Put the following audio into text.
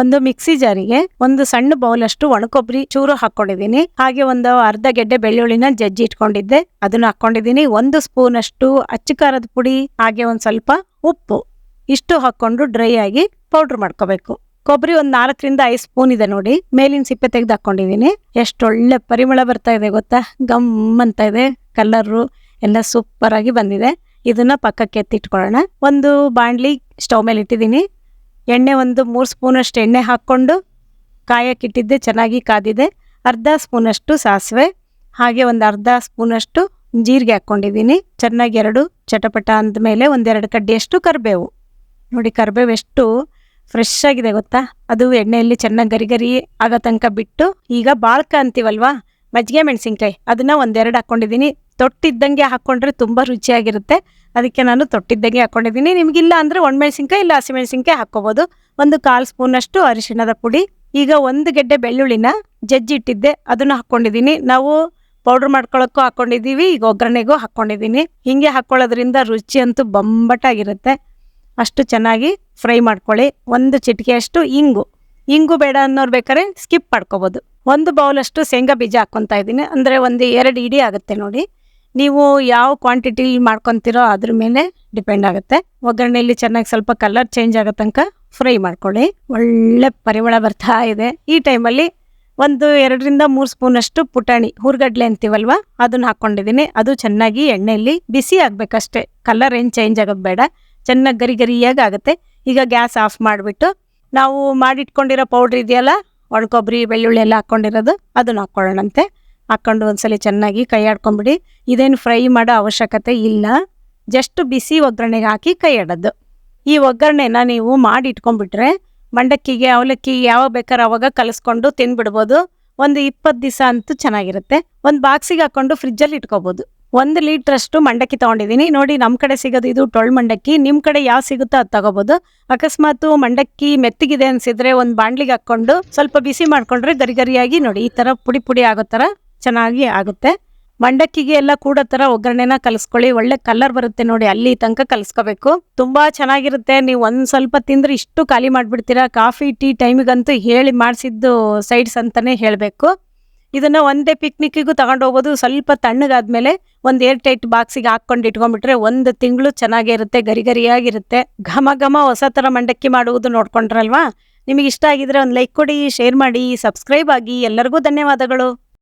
ಒಂದು ಮಿಕ್ಸಿ ಜಾರಿಗೆ ಒಂದು ಸಣ್ಣ ಬೌಲ್ ಅಷ್ಟು ಒಣಕೊಬ್ಬರಿ ಚೂರು ಹಾಕೊಂಡಿದ್ದೀನಿ ಹಾಗೆ ಒಂದು ಅರ್ಧ ಗೆಡ್ಡೆ ಬೆಳ್ಳುಳ್ಳಿನ ಜಜ್ಜಿ ಇಟ್ಕೊಂಡಿದ್ದೆ. ಅದನ್ನ ಹಾಕೊಂಡಿದ್ದೀನಿ ಒಂದು ಸ್ಪೂನ್ ಅಷ್ಟು ಅಚ್ಚು ಪುಡಿ, ಹಾಗೆ ಒಂದು ಸ್ವಲ್ಪ ಉಪ್ಪು. ಇಷ್ಟು ಹಾಕೊಂಡು ಡ್ರೈ ಆಗಿ ಪೌಡರ್ ಮಾಡ್ಕೋಬೇಕು. ಕೊಬ್ಬರಿ ಒಂದು ನಾಲ್ಕರಿಂದ ಐದು ಸ್ಪೂನ್ ಇದೆ ನೋಡಿ. ಮೇಲಿನ ಸಿಪ್ಪೆ ತೆಗೆದು ಹಾಕೊಂಡಿದೀನಿ ಎಷ್ಟೊಳ್ಳೆ ಪರಿಮಳ ಬರ್ತಾ ಇದೆ ಗೊತ್ತಾ? ಗಮ್ ಅಂತ ಇದೆ. ಕಲರು ಎಲ್ಲ ಸೂಪರ್ ಆಗಿ ಬಂದಿದೆ. ಇದನ್ನ ಪಕ್ಕಕ್ಕೆ ಎತ್ತಿಟ್ಕೊಳ್ಳೋಣ. ಒಂದು ಬಾಂಡ್ಲಿ ಸ್ಟವ್ ಮೇಲೆ ಇಟ್ಟಿದ್ದೀನಿ. ಎಣ್ಣೆ ಒಂದು ಮೂರು ಸ್ಪೂನಷ್ಟು ಎಣ್ಣೆ ಹಾಕ್ಕೊಂಡು ಕಾಯಕ್ಕಿಟ್ಟಿದ್ದೆ, ಚೆನ್ನಾಗಿ ಕಾದಿದೆ. ಅರ್ಧ ಸ್ಪೂನಷ್ಟು ಸಾಸಿವೆ, ಹಾಗೆ ಒಂದು ಅರ್ಧ ಸ್ಪೂನಷ್ಟು ಜೀರಿಗೆ ಹಾಕ್ಕೊಂಡಿದ್ದೀನಿ. ಚೆನ್ನಾಗಿ ಎರಡು ಚಟಪಟ ಅಂದಮೇಲೆ ಒಂದೆರಡು ಕಡ್ಡಿಯಷ್ಟು ಕರಿಬೇವು. ನೋಡಿ, ಕರಿಬೇವು ಎಷ್ಟು ಫ್ರೆಶ್ ಆಗಿದೆ ಗೊತ್ತಾ? ಅದು ಎಣ್ಣೆಯಲ್ಲಿ ಚೆನ್ನಾಗಿ ಗರಿ ಗರಿ ಆಗೋ ತನಕ ಬಿಟ್ಟು ಈಗ ಬಾಳ್ಕ ಅಂತೀವಲ್ವಾ ಮಜ್ಜಿಗೆ ಮೆಣಸಿನ್ಕಾಯಿ, ಅದನ್ನು ಒಂದೆರಡು ಹಾಕ್ಕೊಂಡಿದ್ದೀನಿ. ತೊಟ್ಟಿದ್ದಂಗೆ ಹಾಕ್ಕೊಂಡ್ರೆ ತುಂಬ ರುಚಿಯಾಗಿರುತ್ತೆ. ಅದಕ್ಕೆ ನಾನು ತೊಟ್ಟಿದ್ದಂಗೆ ಹಾಕ್ಕೊಂಡಿದ್ದೀನಿ ನಿಮಗಿಲ್ಲ ಅಂದರೆ ಒಣಮೆಣಸಿನ್ಕಾಯಿ ಇಲ್ಲ ಹಸಿಮೆಣಸಿನ್ಕಾಯಿ ಹಾಕ್ಕೋಬೋದು. ಒಂದು ಕಾಲು ಸ್ಪೂನಷ್ಟು ಅರಿಶಿಣದ ಪುಡಿ, ಈಗ ಒಂದು ಗೆಡ್ಡೆ ಬೆಳ್ಳುಳ್ಳಿನ ಜಜ್ಜಿಟ್ಟಿದ್ದೆ, ಅದನ್ನು ಹಾಕ್ಕೊಂಡಿದ್ದೀನಿ ನಾವು ಪೌಡ್ರ್ ಮಾಡ್ಕೊಳ್ಳೋಕ್ಕೂ ಹಾಕ್ಕೊಂಡಿದ್ದೀವಿ ಈಗ ಒಗ್ಗರಣೆಗೂ ಹಾಕ್ಕೊಂಡಿದ್ದೀನಿ ಹೀಗೆ ಹಾಕ್ಕೊಳ್ಳೋದ್ರಿಂದ ರುಚಿ ಅಂತೂ ಬೊಂಬಟಾಗಿರುತ್ತೆ ಅಷ್ಟು ಚೆನ್ನಾಗಿ ಫ್ರೈ ಮಾಡ್ಕೊಳ್ಳಿ. ಒಂದು ಚಿಟಿಕೆಯಷ್ಟು ಇಂಗು. ಇಂಗು ಬೇಡ ಅನ್ನೋರು ಬೇಕಾದ್ರೆ ಸ್ಕಿಪ್ ಮಾಡ್ಕೋಬೋದು. ಒಂದು ಬೌಲಷ್ಟು ಶೇಂಗಾ ಬೀಜ ಹಾಕ್ಕೊತಾ ಇದ್ದೀನಿ. ಅಂದರೆ ಒಂದು ಎರಡು ಇಡಿ ಆಗುತ್ತೆ ನೋಡಿ. ನೀವು ಯಾವ ಕ್ವಾಂಟಿಟಿ ಮಾಡ್ಕೊತಿರೋ ಅದ್ರ ಮೇಲೆ ಡಿಪೆಂಡ್ ಆಗುತ್ತೆ. ಒಗ್ಗರಣೆಯಲ್ಲಿ ಚೆನ್ನಾಗಿ ಸ್ವಲ್ಪ ಕಲರ್ ಚೇಂಜ್ ಆಗೋ ತನಕ ಫ್ರೈ ಮಾಡ್ಕೊಳ್ಳಿ. ಒಳ್ಳೆ ಪರಿಮಳ ಬರ್ತಾ ಇದೆ. ಈ ಟೈಮಲ್ಲಿ ಒಂದು ಎರಡರಿಂದ ಮೂರು ಸ್ಪೂನಷ್ಟು ಪುಟಾಣಿ, ಹುರ್ಗಡ್ಲೆ ಅಂತೀವಲ್ವ, ಅದನ್ನ ಹಾಕ್ಕೊಂಡಿದ್ದೀನಿ. ಅದು ಚೆನ್ನಾಗಿ ಎಣ್ಣೆಯಲ್ಲಿ ಬಿಸಿ ಆಗಬೇಕಷ್ಟೇ. ಕಲರ್ ಏನು ಚೇಂಜ್ ಆಗೋದು ಬೇಡ. ಚೆನ್ನಾಗಿ ಗರಿ ಗರಿಯಾಗಿ ಆಗುತ್ತೆ. ಈಗ ಗ್ಯಾಸ್ ಆಫ್ ಮಾಡಿಬಿಟ್ಟು ನಾವು ಮಾಡಿಟ್ಕೊಂಡಿರೋ ಪೌಡ್ರ್ ಇದೆಯಲ್ಲ, ಒಣಕೊಬ್ಬರಿ, ಬೆಳ್ಳುಳ್ಳಿ ಎಲ್ಲ ಹಾಕ್ಕೊಂಡಿರೋದು, ಅದನ್ನ ಹಾಕ್ಕೊಳ್ಳೋಣಂತೆ. ಹಾಕ್ಕೊಂಡು ಒಂದ್ಸಲಿ ಚೆನ್ನಾಗಿ ಕೈ ಆಡ್ಕೊಂಬಿಡಿ. ಇದೇನು ಫ್ರೈ ಮಾಡೋ ಅವಶ್ಯಕತೆ ಇಲ್ಲ. ಜಸ್ಟ್ ಬಿಸಿ ಒಗ್ಗರಣೆಗೆ ಹಾಕಿ ಕೈ ಆಡೋದು. ಈ ಒಗ್ಗರಣೆನ ನೀವು ಮಾಡಿ ಇಟ್ಕೊಂಡ್ಬಿಟ್ರೆ ಮಂಡಕ್ಕಿಗೆ ಅವಲಕ್ಕಿ ಯಾವಾಗ ಬೇಕಾದ್ರೆ ಅವಾಗ ಕಲಿಸ್ಕೊಂಡು ತಿನ್ಬಿಡ್ಬೋದು. ಒಂದು ಇಪ್ಪತ್ತು ದಿವಸ ಅಂತೂ ಚೆನ್ನಾಗಿರುತ್ತೆ. ಒಂದು ಬಾಕ್ಸಿಗೆ ಹಾಕೊಂಡು ಫ್ರಿಜ್ಜಲ್ಲಿ ಇಟ್ಕೋಬೋದು. ಒಂದು ಲೀಟ್ರಷ್ಟು ಮಂಡಕ್ಕಿ ತೊಗೊಂಡಿದ್ದೀನಿ. ನೋಡಿ, ನಮ್ಮ ಕಡೆ ಸಿಗೋದು ಇದು ಟೊಳ್ ಮಂಡಕ್ಕಿ. ನಿಮ್ಮ ಕಡೆ ಯಾವ ಸಿಗುತ್ತೋ ಅದು ತಗೋಬೋದು. ಅಕಸ್ಮಾತ್ ಮಂಡಕ್ಕಿ ಮೆತ್ತಗಿದೆ ಅನ್ಸಿದ್ರೆ ಒಂದು ಬಾಣ್ಲಿಗೆ ಹಾಕ್ಕೊಂಡು ಸ್ವಲ್ಪ ಬಿಸಿ ಮಾಡ್ಕೊಂಡ್ರೆ ಗರಿಗರಿಯಾಗಿ ನೋಡಿ, ಈ ಥರ ಪುಡಿ ಪುಡಿ ಆಗೋ ಥರ ಚೆನ್ನಾಗಿ ಆಗುತ್ತೆ. ಮಂಡಕ್ಕಿಗೆ ಎಲ್ಲ ಕೂಡ ಥರ ಒಗ್ಗರಣೆನ ಕಲಿಸ್ಕೊಳ್ಳಿ. ಒಳ್ಳೆ ಕಲರ್ ಬರುತ್ತೆ ನೋಡಿ, ಅಲ್ಲಿ ತನಕ ಕಲಿಸ್ಕೋಬೇಕು. ತುಂಬಾ ಚೆನ್ನಾಗಿರುತ್ತೆ. ನೀವು ಒಂದು ಸ್ವಲ್ಪ ತಿಂದ್ರೆ ಇಷ್ಟು ಖಾಲಿ ಮಾಡಿಬಿಡ್ತೀರಾ? ಕಾಫಿ, ಟೀ ಟೈಮಿಗಂತೂ ಹೇಳಿ ಮಾಡಿಸಿದ್ದು ಸೈಡ್ಸ್ ಅಂತಾನೆ ಹೇಳಬೇಕು. ಇದನ್ನ ಒಂದೇ ಪಿಕ್ನಿಕ್ಕಿಗೂ ಹೋಗೋದು ಸ್ವಲ್ಪ ತಣ್ಣಗಾದ್ಮೇಲೆ ಒಂದು ಏರ್ ಟೈಟ್ ಬಾಕ್ಸಿಗೆ ಹಾಕೊಂಡು ಇಟ್ಕೊಂಡ್ಬಿಟ್ರೆ ಒಂದು ತಿಂಗಳು ಚೆನ್ನಾಗೇ ಇರುತ್ತೆ, ಗರಿ ಗರಿಯಾಗಿರುತ್ತೆ. ಘಮ ಘಮ ಹೊಸ ಥರ ಮಂಡಕ್ಕಿ ಮಾಡುವುದು ನೋಡ್ಕೊಂಡ್ರಲ್ವಾ? ನಿಮಗೆ ಇಷ್ಟ ಆಗಿದ್ರೆ ಒಂದು ಲೈಕ್ ಕೊಡಿ ಶೇರ್ ಮಾಡಿ ಸಬ್ಸ್ಕ್ರೈಬ್ ಆಗಿ. ಎಲ್ಲರಿಗೂ ಧನ್ಯವಾದಗಳು.